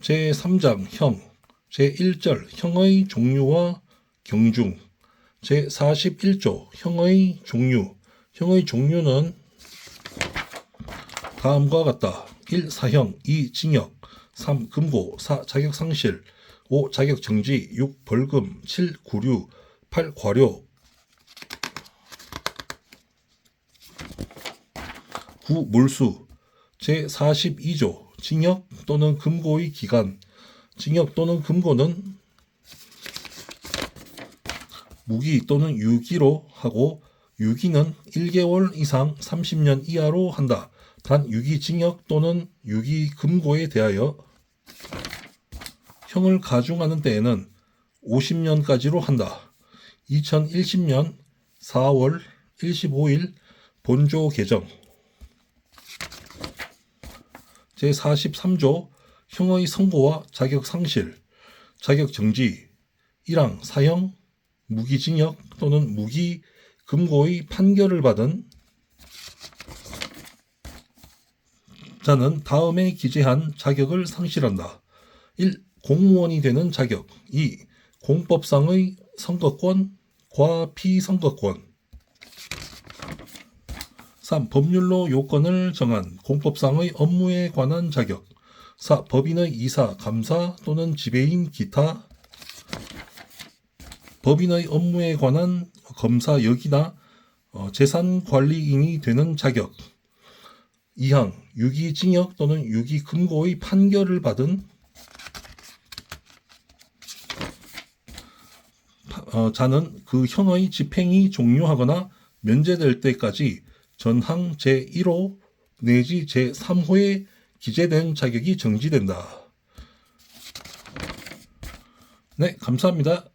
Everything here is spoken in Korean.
제3장 형, 제1절 형의 종류와 경중, 제41조 형의 종류, 형의 종류는 다음과 같다. 1. 사형 2. 징역 3. 금고 4. 자격 상실 5. 자격 정지 6. 벌금 7. 구류 8. 과료 9. 몰수 제42조 징역 또는 금고의 기간 징역 또는 금고는 무기 또는 유기로 하고 유기는 1개월 이상 30년 이하로 한다. 단 유기징역 또는 유기금고에 대하여 형을 가중하는 때에는 50년까지로 한다. 2010년 4월 25일 본조 개정 제43조 형의 선고와 자격 상실, 자격 정지, 1항 사형, 무기징역 또는 무기 금고의 판결을 받은 자는 다음에 기재한 자격을 상실한다. 1. 공무원이 되는 자격 2. 공법상의 선거권, 과 피선거권 3. 법률로 요건을 정한 공법상의 업무에 관한 자격 4. 법인의 이사, 감사 또는 지배인 기타 법인의 업무에 관한 검사 역이나 어, 재산 관리인이 되는 자격 2항 유기징역 또는 유기금고의 판결을 받은 파- 어, 자는 그 형의 집행이 종료하거나 면제될 때까지 전항 제1호 내지 제3호에 기재된 자격이 정지된다. 네, 감사합니다.